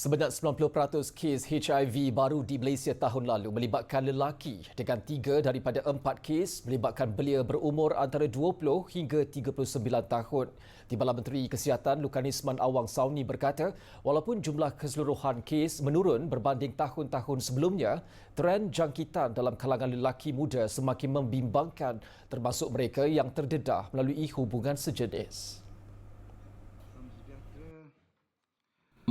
Sebanyak 90% kes HIV baru di Malaysia tahun lalu melibatkan lelaki dengan tiga daripada empat kes melibatkan belia berumur antara 20 hingga 39 tahun. Timbalan Menteri Kesihatan Lukanisman Awang Sauni berkata, walaupun jumlah keseluruhan kes menurun berbanding tahun-tahun sebelumnya, trend jangkitan dalam kalangan lelaki muda semakin membimbangkan termasuk mereka yang terdedah melalui hubungan sejenis.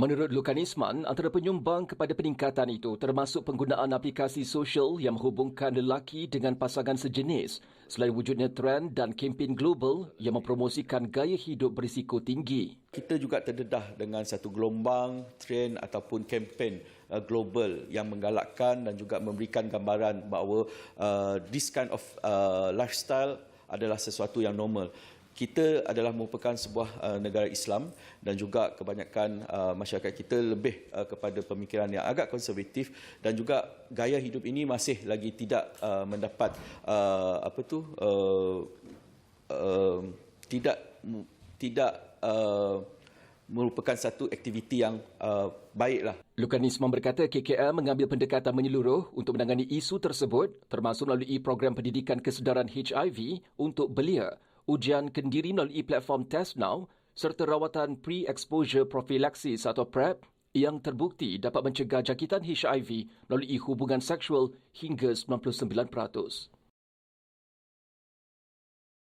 Menurut Lukanisman, antara penyumbang kepada peningkatan itu termasuk penggunaan aplikasi sosial yang menghubungkan lelaki dengan pasangan sejenis selain wujudnya trend dan kempen global yang mempromosikan gaya hidup berisiko tinggi. Kita juga terdedah dengan satu gelombang trend ataupun kempen uh, global yang menggalakkan dan juga memberikan gambaran bahawa uh, this kind of uh, lifestyle adalah sesuatu yang normal kita adalah merupakan sebuah uh, negara Islam dan juga kebanyakan uh, masyarakat kita lebih uh, kepada pemikiran yang agak konservatif dan juga gaya hidup ini masih lagi tidak mendapat apa tu uh, tidak tidak merupakan satu aktiviti yang baiklah. Lukanisman berkata KKM mengambil pendekatan menyeluruh untuk menangani isu tersebut termasuk melalui program pendidikan kesedaran HIV untuk belia ujian kendiri melalui platform Test Now serta rawatan pre-exposure prophylaxis atau PrEP yang terbukti dapat mencegah jangkitan HIV melalui hubungan seksual hingga 99%.